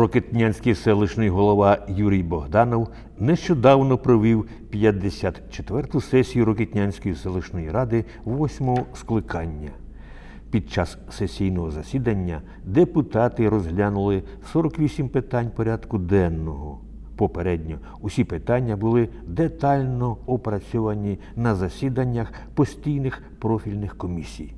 Рокетнянський селищний голова Юрій Богданов нещодавно провів 54-ту сесію Рокетнянської селищної ради 8-го скликання. Під час сесійного засідання депутати розглянули 48 питань порядку денного. Попередньо усі питання були детально опрацьовані на засіданнях постійних профільних комісій.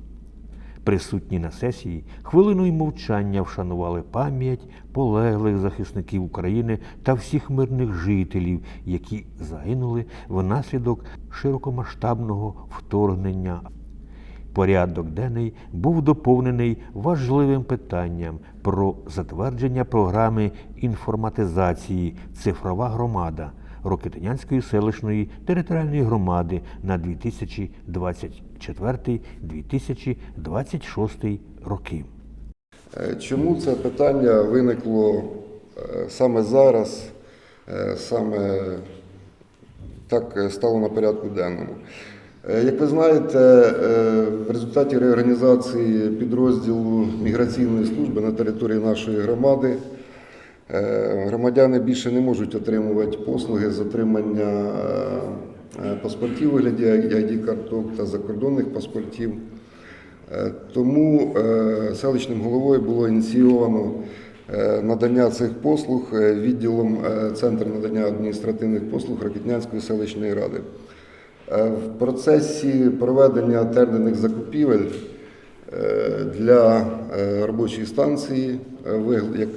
Присутні на сесії хвилиною мовчання вшанували пам'ять полеглих захисників України та всіх мирних жителів, які загинули внаслідок широкомасштабного вторгнення. Порядок денний був доповнений важливим питанням про затвердження програми інформатизації Цифрова громада Рокетинянської селищної територіальної громади на 2024-2026 роки. Е, Чому це питання виникло е, саме зараз, е, саме так стало на порядку денному? Як ви знаєте, в результаті реорганізації підрозділу міграційної служби на території нашої громади громадяни більше не можуть отримувати послуги з отримання е, паспортів у вигляді ID-карток та закордонних паспортів. Е, Тому е, селищним головою було ініційовано е, надання цих послуг е, відділом е, Центру надання адміністративних послуг Рокітнянської селищної ради. Е, В процесі проведення тендерних закупівель е, для е, робочої станції, е,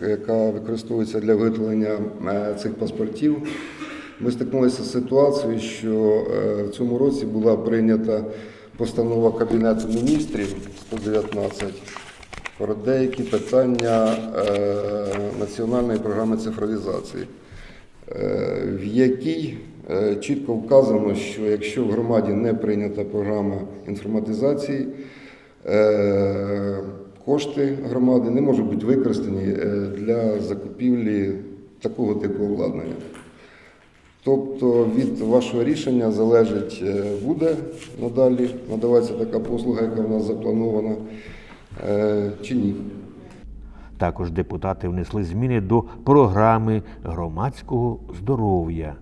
яка використовується для виготовлення е, цих паспортів, ми стикнулися з ситуацією, що е, в цьому році була прийнята постанова Кабінету міністрів 119 про деякі питання е, національної програми цифровізації, в якій чітко вказано, що якщо в громаді не прийнята програма інформатизації, кошти громади не можуть бути використані е, для закупівлі такого типу обладнання. Тобто від вашого рішення залежить, е, буде надалі надаватися така послуга, яка в нас запланована, е, чи ні. Також депутати внесли зміни до програми громадського здоров'я,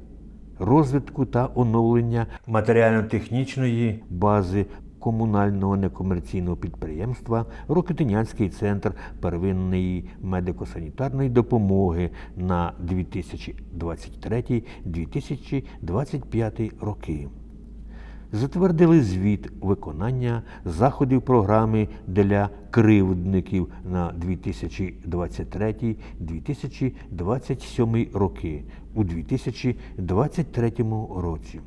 розвитку та оновлення матеріально-технічної бази комунального некомерційного підприємства Рокетинянський центр первинної медико-санітарної допомоги на 2023-2025 роки затвердили звіт виконання заходів програми для кривдників на 2023-2027 роки у 2023 році.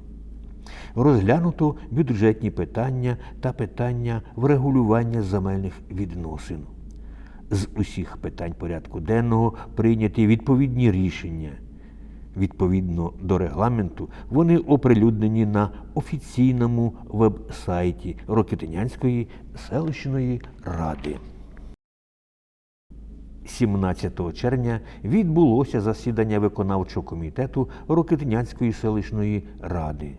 Розглянуто бюджетні питання та питання врегулювання земельних відносин. З усіх питань порядку денного прийняті відповідні рішення. Відповідно до регламенту, вони оприлюднені на офіційному веб-сайті Рокетинянської селищної ради. 17 червня відбулося засідання виконавчого комітету Рокетинянської селищної ради.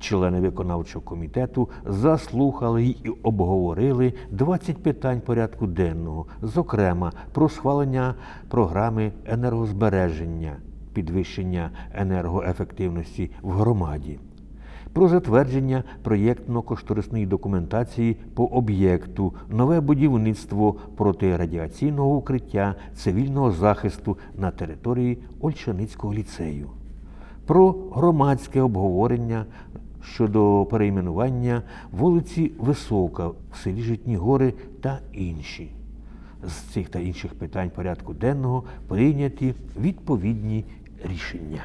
Члени виконавчого комітету заслухали і обговорили 20 питань порядку денного, зокрема про схвалення програми енергозбереження, підвищення енергоефективності в громаді, про затвердження проєктно-кошторисної документації по об'єкту нове будівництво протирадіаційного укриття цивільного захисту на території Ольшаницького ліцею, про громадське обговорення щодо перейменування вулиці Висока в селі Житні Гори та інші. З цих та інших питань порядку денного прийняті відповідні рішення.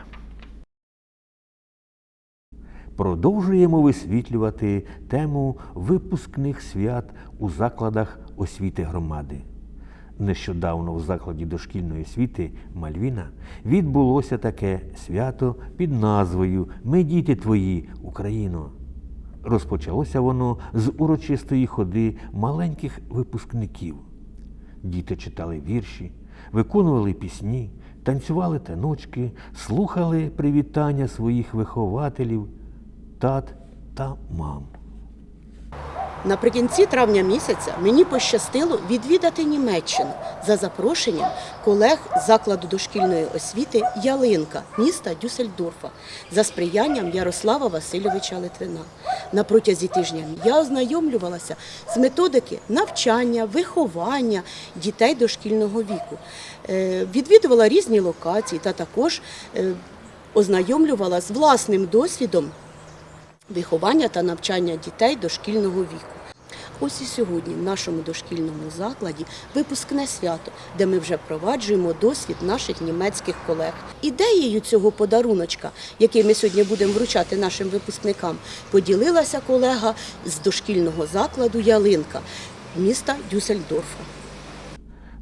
Продовжуємо висвітлювати тему випускних свят у закладах освіти громади. Нещодавно в закладі дошкільної освіти Мальвіна відбулося таке свято під назвою Ми діти твої, Україно. Розпочалося воно з урочистої ходи маленьких випускників. Діти читали вірші, виконували пісні, танцювали таночки, слухали привітання своїх вихователів, тат та мам. Наприкінці травня місяця мені пощастило відвідати Німеччину за запрошенням колег закладу дошкільної освіти Ялинка міста Дюссельдорфа за сприянням Ярослава Васильовича Литвина. На протязі тижня я ознайомлювалася з методики навчання, виховання дітей дошкільного віку. Е, Відвідувала різні локації та також е, ознайомлювала з власним досвідом виховання та навчання дітей дошкільного віку. Ось і сьогодні в нашому дошкільному закладі випускне свято, де ми вже впроваджуємо досвід наших німецьких колег. Ідеєю цього подаруночка, який ми сьогодні будемо вручати нашим випускникам, поділилася колега з дошкільного закладу Ялинка міста Дюссельдорфа.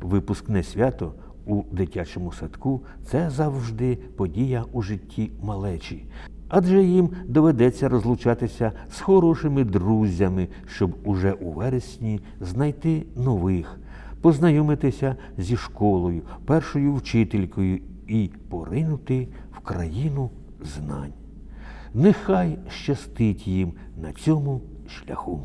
Випускне свято у дитячому садку це завжди подія у житті малечі. Адже їм доведеться розлучатися з хорошими друзями, щоб уже у вересні знайти нових, познайомитися зі школою, першою вчителькою і поринути в країну знань. Нехай щастить їм на цьому шляху.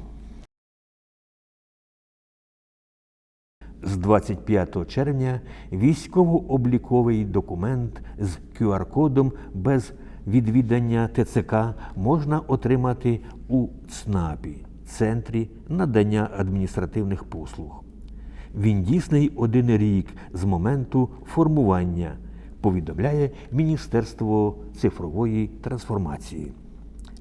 З 25 червня військово-обліковий документ з QR-кодом без відвідання ТЦК можна отримати у ЦНАПі Центрі надання адміністративних послуг. Він дійсний один рік з моменту формування, повідомляє Міністерство цифрової трансформації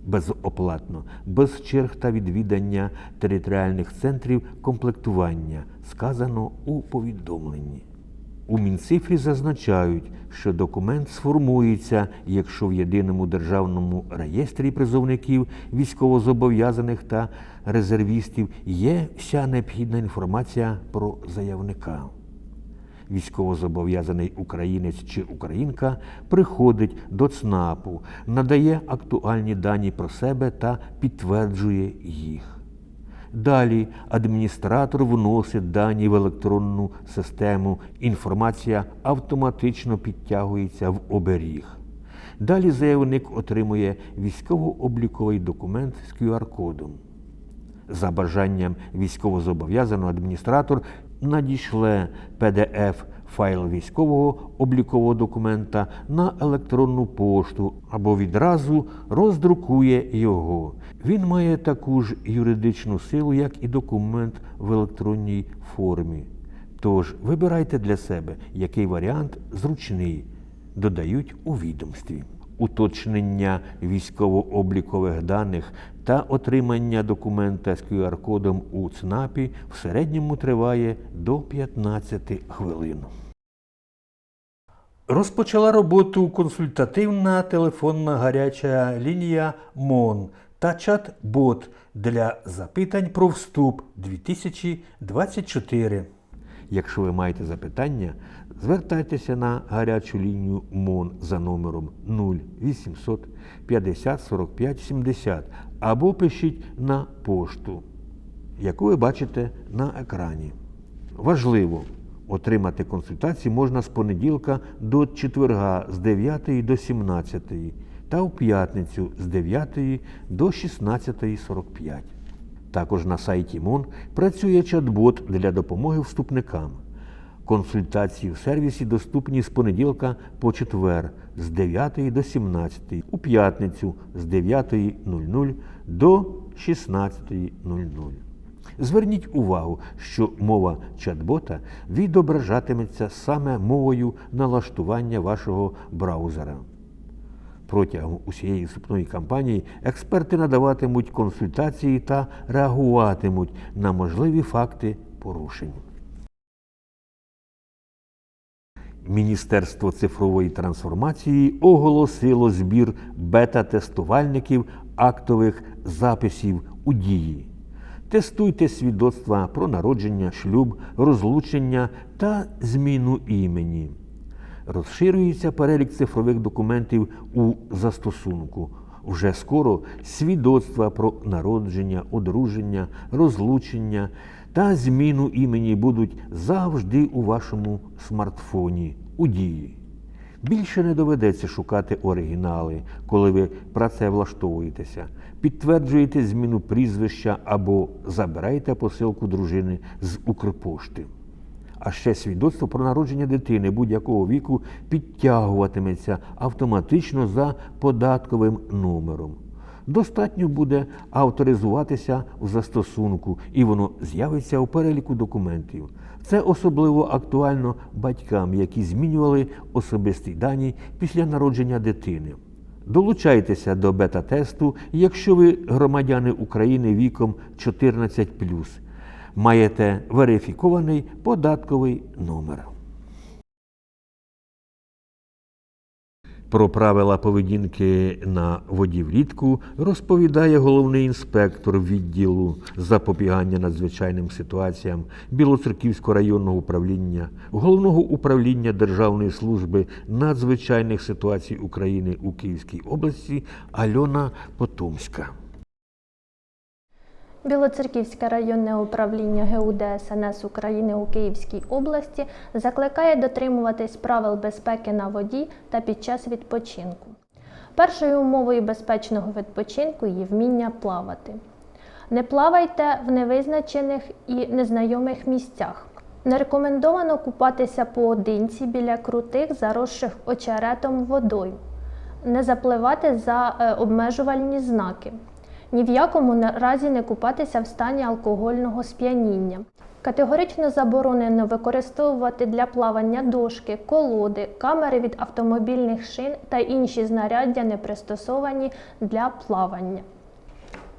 безоплатно, без черг та відвідання територіальних центрів комплектування, сказано у повідомленні. У Мінцифрі зазначають, що документ сформується, якщо в єдиному державному реєстрі призовників, військовозобов'язаних та резервістів є вся необхідна інформація про заявника військовозобов'язаний українець чи українка приходить до ЦНАПу, надає актуальні дані про себе та підтверджує їх. Далі адміністратор вносить дані в електронну систему, інформація автоматично підтягується в оберіг. Далі заявник отримує військово-обліковий документ з QR-кодом. За бажанням військовозобов'язаного адміністратор надійшле PDF файл військового облікового документа на електронну пошту або відразу роздрукує його. Він має таку ж юридичну силу, як і документ в електронній формі. Тож вибирайте для себе, який варіант зручний, додають у відомстві. Уточнення військово-облікових даних та отримання документа з QR-кодом у ЦНАПі в середньому триває до 15 хвилин. Розпочала роботу консультативна телефонна гаряча лінія МОН та чат-бот для запитань про вступ 2024. Якщо ви маєте запитання, звертайтеся на гарячу лінію МОН за номером 0800 50 45 70 або пишіть на пошту, яку ви бачите на екрані. Важливо, отримати консультації можна з понеділка до четверга з 9 до 17 та в п'ятницю з 9 до 16.45. Також на сайті МОН працює чат-бот для допомоги вступникам. Консультації в сервісі доступні з понеділка по четвер з 9 до 17, у п'ятницю з 9.00 до 16.00. Зверніть увагу, що мова чат-бота відображатиметься саме мовою налаштування вашого браузера. Протягом усієї вступної кампанії експерти надаватимуть консультації та реагуватимуть на можливі факти порушень. Міністерство цифрової трансформації оголосило збір бета-тестувальників актових записів у дії. Тестуйте свідоцтва про народження, шлюб, розлучення та зміну імені. Розширюється перелік цифрових документів у застосунку. Вже скоро свідоцтва про народження, одруження, розлучення та зміну імені будуть завжди у вашому смартфоні у дії. Більше не доведеться шукати оригінали, коли ви працевлаштовуєтеся, підтверджуєте зміну прізвища або забираєте посилку дружини з Укрпошти. А ще свідоцтво про народження дитини будь-якого віку підтягуватиметься автоматично за податковим номером. Достатньо буде авторизуватися в застосунку, і воно з'явиться у переліку документів. Це особливо актуально батькам, які змінювали особисті дані після народження дитини. Долучайтеся до бета-тесту, якщо ви громадяни України віком 14 маєте верифікований податковий номер. Про правила поведінки на воді влітку розповідає головний інспектор відділу запобігання надзвичайним ситуаціям Білоцерківського районного управління, головного управління Державної служби надзвичайних ситуацій України у Київській області Альона Потомська. Білоцерківське районне управління ГУ ДСНС України у Київській області закликає дотримуватись правил безпеки на воді та під час відпочинку. Першою умовою безпечного відпочинку є вміння плавати. Не плавайте в невизначених і незнайомих місцях. Не рекомендовано купатися поодинці біля крутих, заросших очеретом водою. Не запливати за е, обмежувальні знаки. Ні в якому разі не купатися в стані алкогольного сп'яніння. Категорично заборонено використовувати для плавання дошки, колоди, камери від автомобільних шин та інші знаряддя, не пристосовані для плавання.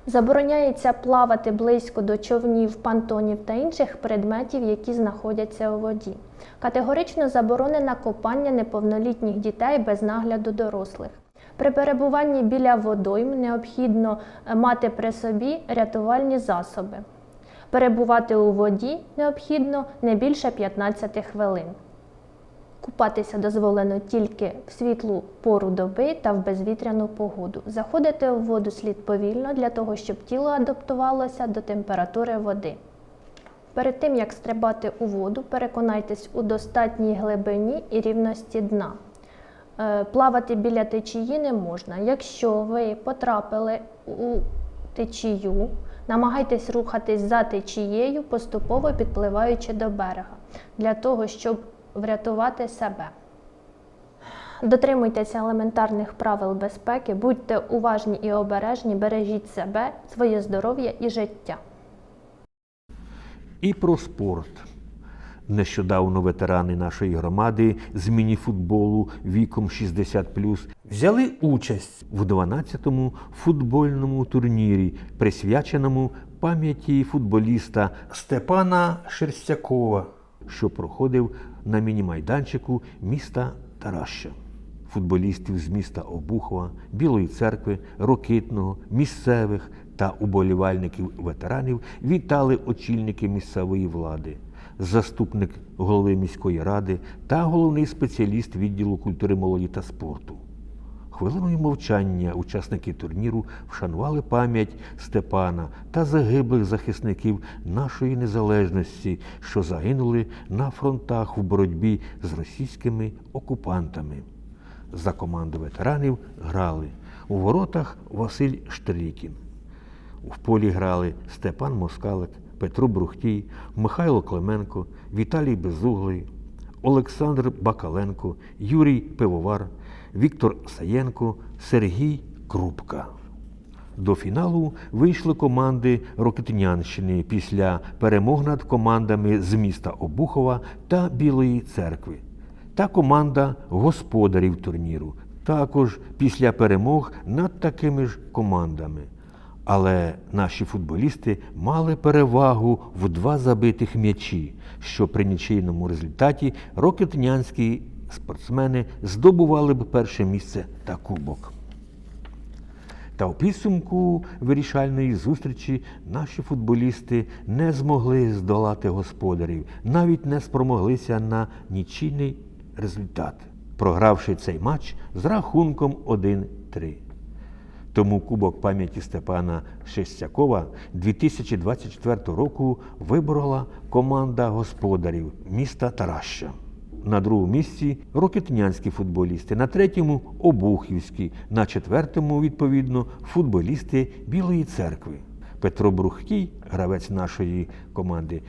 Забороняється плавати близько до човнів, пантонів та інших предметів, які знаходяться у воді. Категорично заборонено копання неповнолітніх дітей без нагляду дорослих. При перебуванні біля водойм необхідно е, мати при собі рятувальні засоби. Перебувати у воді необхідно не більше 15 хвилин. Купатися дозволено тільки в світлу пору доби та в безвітряну погоду. Заходити у воду слід повільно для того, щоб тіло адаптувалося до температури води. Перед тим як стрибати у воду, переконайтесь у достатній глибині і рівності дна. Е, Плавати біля течії не можна. Якщо ви потрапили у течію, намагайтесь рухатись за течією, поступово підпливаючи до берега, для того, щоб врятувати себе. Дотримуйтеся елементарних правил безпеки, будьте уважні і обережні, бережіть себе, своє здоров'я і життя. І про спорт. Нещодавно ветерани нашої громади з мініфутболу віком 60 взяли участь в 12-му футбольному турнірі, присвяченому пам'яті футболіста Степана Шерстякова, що проходив на міні-майданчику міста Тараща. Футболістів з міста Обухова, Білої церкви, Рокитного, місцевих та уболівальників ветеранів вітали очільники місцевої влади, заступник голови міської ради та головний спеціаліст відділу культури молоді та спорту. Хвилиною мовчання учасники турніру вшанували пам'ять Степана та загиблих захисників нашої незалежності, що загинули на фронтах у боротьбі з російськими окупантами. За команду ветеранів грали у воротах Василь Штрикін. В полі грали Степан Москалик, Петро Брухтій, Михайло Клименко, Віталій Безуглий, Олександр Бакаленко, Юрій Пивовар, Віктор Саєнко, Сергій Крупка. До фіналу вийшли команди Рокетнянщини після перемог над командами з міста Обухова та Білої церкви та команда господарів турніру, також після перемог над такими ж командами. Але наші футболісти мали перевагу в два забитих м'ячі, що при нічийному результаті рокетнянські спортсмени здобували б перше місце та кубок. Та у підсумку вирішальної зустрічі наші футболісти не змогли здолати господарів, навіть не спромоглися на нічийний результат, програвши цей матч з рахунком 1-3. Тому Кубок пам'яті Степана Шестякова 2024 року виборола команда господарів міста Тараща. на другому місці рокетнянські футболісти, на третьому обухівські, на четвертому, відповідно, футболісти Білої церкви. Петро Брухтій, гравець нашої команди,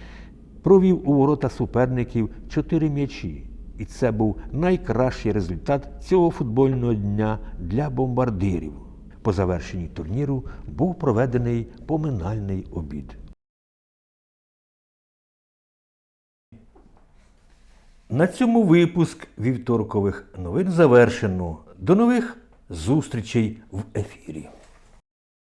провів у ворота суперників чотири м'ячі. І це був найкращий результат цього футбольного дня для бомбардирів. По завершенні турніру був проведений поминальний обід. На цьому випуск вівторкових новин завершено. До нових зустрічей в ефірі.